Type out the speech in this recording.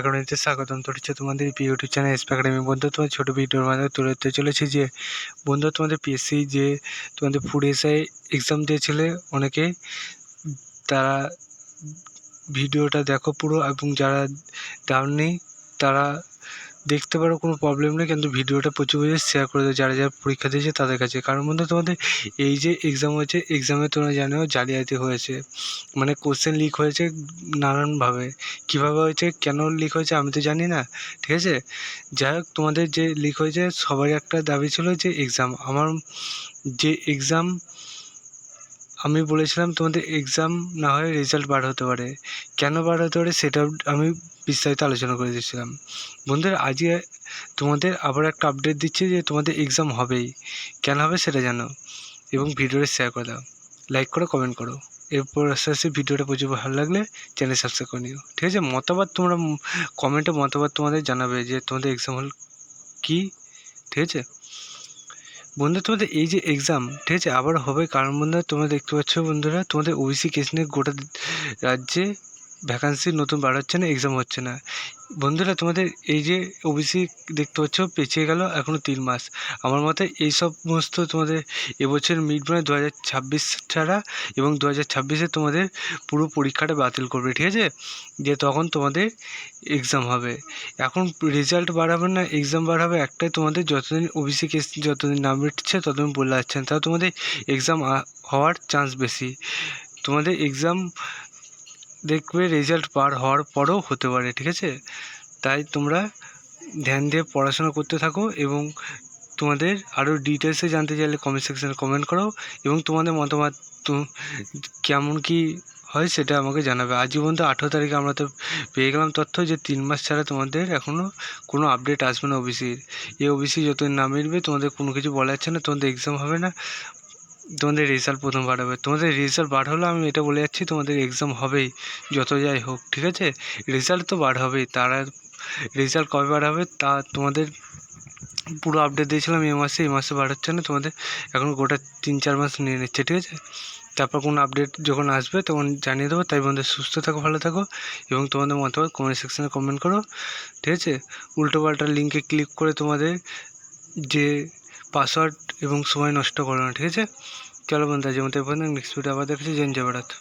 একাডেমিতে স্বাগতম। হচ্ছে তোমাদের প্রিয় ইউটিউব চ্যানেল এসপি বন্ধু তোমার ছোটো ভিডিওর মাধ্যমে তুলে ধরতে চলেছি যে, বন্ধু, তোমাদের পিএসসি যে, তোমাদের ফুড এসআই এক্সাম দিয়েছিলে, অনেকে তারা ভিডিওটা দেখো পুরো এবং যারা দাওনি, তারা দেখতে পারো, কোনো প্রবলেম নেই। কিন্তু ভিডিওটা প্রচুর প্রচুর শেয়ার করে দেয় যারা যারা পরীক্ষা দিয়েছে তাদের কাছে। কারণ বন্ধু, তোমাদের এই যে এক্সাম হয়েছে এক্সামে তোমরা জানো জালিয়াতি হয়েছে। মানে কোশ্চেন লিক হয়েছে নানানভাবে। কীভাবে হয়েছে, কেন লিক হয়েছে আমি তো জানি না, ঠিক আছে? যাই হোক, তোমাদের যে লিক হয়েছে, সবারই একটা দাবি ছিল যে এক্সাম আমার যে এক্সাম আমি বলেছিলাম তোমাদের এক্সাম না হয় রেজাল্ট বার হতে পারে। কেন বার হতে পারে সেটা আমি বিস্তারিত আলোচনা করে দিয়েছিলাম বন্ধুরা, আজকে তোমাদের আবার একটা আপডেট দিচ্ছে যে তোমাদের এক্সাম হবেই। কেন হবে সেটা জানো? এবং ভিডিওটা শেয়ার করে দাও। লাইক করো কমেন্ট করো। এরপর আস্তে আস্তে ভিডিওটা প্রচুর ভালো লাগলে চ্যানেল সাবস্ক্রাইব করে নিও। ঠিক আছে? মতামত তোমরা কমেন্টে মতামত তোমাদের জানাবে যে তোমাদের এক্সাম হল কী? ঠিক আছে? বন্ধু তোমাদের এই যে এক্সাম ঠিক আছে? আবার হবে, কারণ বন্ধুরা, তোমরা দেখতে পাচ্ছ বন্ধুরা, তোমাদের ওবিসি কেস নিয়ে গোটা রাজ্যে ভ্যাকান্সি নতুন বার হচ্ছে না এক্সাম হচ্ছে না। বন্ধুরা, তোমাদের এই যে ওবিসি দেখতে পাচ্ছ, পেছিয়ে গেল এখনও তিন মাস। আমার মতে এই সমস্ত তোমাদের এবছর মিড মানে দু হাজার ছাব্বিশ ছাড়া এবং দু হাজার ছাব্বিশে তোমাদের পুরো পরীক্ষাটা বাতিল করবে, ঠিক আছে? যে তখন তোমাদের এক্সাম হবে। এখন রেজাল্ট বাড়াবে না এক্সাম বাড়াবে, একটাই তোমাদের যতদিন ওবিসি কেস যতদিন নাম মিটছে ততদিন বলে যাচ্ছেন তাও তোমাদের এক্সাম হওয়ার চান্স বেশি। তোমাদের এক্সাম দেখবে রেজাল্ট বার হওয়ার পরেও হতে পারে, ঠিক আছে? তাই তোমরা ধ্যান দিয়ে পড়াশোনা করতে থাকো এবং তোমাদের আরও ডিটেলসে জানতে চাইলে কমেন্ট সেকশানে কমেন্ট করো এবং তোমাদের মতামত তো কেমন কি হয় সেটা আমাকে জানাবে। আজ পর্যন্ত আঠেরো তারিখে আমরা তো পেয়ে গেলাম তথ্য যে তিন মাস ছাড়া তোমাদের এখনও কোনো আপডেট আসবে না ওবিসির এই ওবিসি যতদিন না মিটবে তোমাদের কোনো কিছু বলা যাচ্ছে না, তোমাদের এক্সাম হবে না। তোমাদের রেজাল্ট প্রথম বার হবে। তোমাদের রেজাল্ট বার হলে আমি এটা বলে যাচ্ছি, তোমাদের এক্সাম হবেই, যত যাই হোক, ঠিক আছে? রেজাল্ট তো বার হবেই, তারা রেজাল্ট কবে বার হবে তা তোমাদের পুরো আপডেট দিয়েছিলাম এই মাসে এই মাসে বার হচ্ছে না, তোমাদের এখন গোটা তিন চার মাস নিয়ে নিচ্ছে, ঠিক আছে? তারপর কোনো আপডেট যখন আসবে তখন জানিয়ে দেবো, তাই বন্ধু সুস্থ থাকো, ভালো থাকো এবং তোমাদের মতামত কমেন্ট সেকশানে কমেন্ট করো, ঠিক আছে? উল্টো পাল্টা লিঙ্কে ক্লিক করে তোমাদের যে পাসওয়ার্ড এবং সময় নষ্ট করো না, ঠিক আছে? चलो बंदा जेवण ते पण नेक्स्ट व्हिडिओमध्ये कशी जैन जेवढात